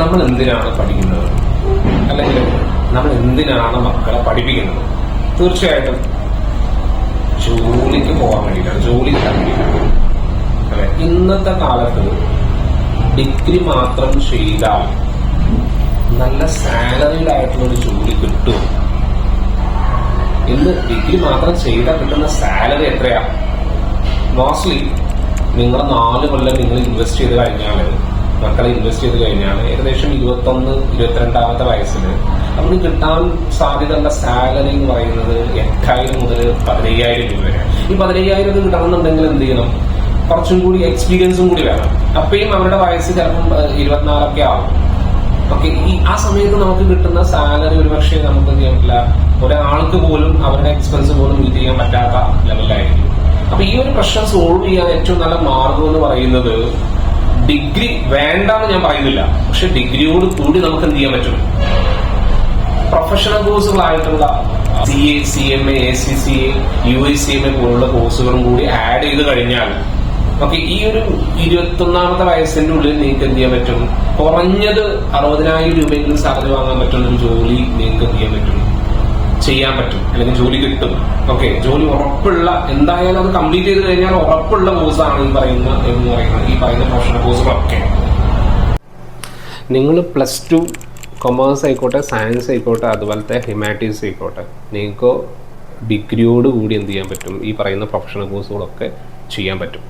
നമ്മൾ എന്തിനാണ് പഠിക്കുന്നത്? അല്ലെങ്കിൽ നമ്മൾ എന്തിനാണ് മക്കളെ പഠിപ്പിക്കുന്നത്? തീർച്ചയായിട്ടും ജോലിക്ക് പോകാൻ വേണ്ടിയിട്ടാണ്. ജോലി വേണ്ടിയിട്ടാണ്. അല്ലെ? ഇന്നത്തെ കാലത്ത് ഡിഗ്രി മാത്രം ചെയ്താൽ നല്ല സാലറീഡ് ആയിട്ടുള്ള ഒരു ജോലി കിട്ടും. ഇന്ന് ഡിഗ്രി മാത്രം ചെയ്താൽ കിട്ടുന്ന സാലറി എത്രയാ? മോസ്റ്റ്ലി നിങ്ങൾ നാല് കൊല്ലം നിങ്ങൾ ഇൻവെസ്റ്റ് ചെയ്ത് കഴിഞ്ഞാൽ മക്കളെ ഇൻവെസ്റ്റ് ചെയ്ത് കഴിഞ്ഞാൽ ഏകദേശം ഇരുപത്തൊന്ന് ഇരുപത്തിരണ്ടാമത്തെ വയസ്സിൽ നമുക്ക് കിട്ടാൻ സാധ്യതയുള്ള സാലറി എന്ന് പറയുന്നത് എട്ടായിരം മുതൽ പതിനയ്യായിരം രൂപ വരെ. ഈ പതിനയ്യായിരം കിട്ടണമെന്നുണ്ടെങ്കിൽ എന്ത് ചെയ്യണം? കുറച്ചും കൂടി എക്സ്പീരിയൻസും കൂടി വേണം. അപ്പയും അവരുടെ വയസ്സ് ചിലപ്പം ഇരുപത്തിനാലൊക്കെ ആവും. ഓക്കെ ഈ ആ സമയത്ത് നമുക്ക് കിട്ടുന്ന സാലറി ഒരുപക്ഷെ നമുക്ക് എന്ത് ചെയ്യാൻ പറ്റില്ല? ഒരാൾക്ക് പോലും അവരുടെ എക്സ്പെൻസ് പോലും മീറ്റ് ചെയ്യാൻ പറ്റാത്ത ലെവലിലായിരിക്കും അപ്പൊ ഈ ഒരു പ്രശ്നം സോൾവ് ചെയ്യാൻ ഏറ്റവും നല്ല മാർഗം എന്ന് പറയുന്നത് ഡിഗ്രി വേണ്ടെന്ന് ഞാൻ പറയുന്നില്ല. പക്ഷെ ഡിഗ്രിയോട് കൂടി നമുക്ക് എന്ത് ചെയ്യാൻ പറ്റും? Professional കോഴ്സുകളായിട്ടുള്ള C A C M A C C A U I C M A പോലുള്ള കോഴ്സുകളും കൂടി ആഡ് ചെയ്ത് കഴിഞ്ഞാൽ ഓക്കെ ഈ ഒരു ഇരുപത്തൊന്നാമത്തെ വയസ്സിന്റെ ഉള്ളിൽ നിങ്ങൾക്ക് എന്ത് ചെയ്യാൻ പറ്റും? കുറഞ്ഞത് അറുപതിനായിരം രൂപയെങ്കിലും സാലറി വാങ്ങാൻ പറ്റുന്ന ഒരു ജോലി നിങ്ങൾക്ക് എന്ത് ചെയ്യാൻ പറ്റും? ചെയ്യാൻ പറ്റും. അല്ലെങ്കിൽ ജോലി കിട്ടും. ഓക്കെ ജോലി ഉറപ്പുള്ള എന്തായാലും അത് കംപ്ലീറ്റ് ചെയ്ത് കഴിഞ്ഞാൽ ഉറപ്പുള്ള കോഴ്സാണ് ഈ പറയുന്ന എന്ന് പറയുന്നത് ഈ പറയുന്ന പ്രൊഫഷണൽ കോഴ്സുകളൊക്കെ നിങ്ങൾ പ്ലസ് ടു കൊമേഴ്സ് ആയിക്കോട്ടെ സയൻസ് ആയിക്കോട്ടെ അതുപോലത്തെ ഹ്യൂമാനിറ്റീസ് ആയിക്കോട്ടെ നിങ്ങൾക്ക് ഡിഗ്രിയോട് കൂടി എന്ത് ചെയ്യാൻ പറ്റും? ഈ പറയുന്ന പ്രൊഫഷണൽ കോഴ്സുകളൊക്കെ ചെയ്യാൻ പറ്റും.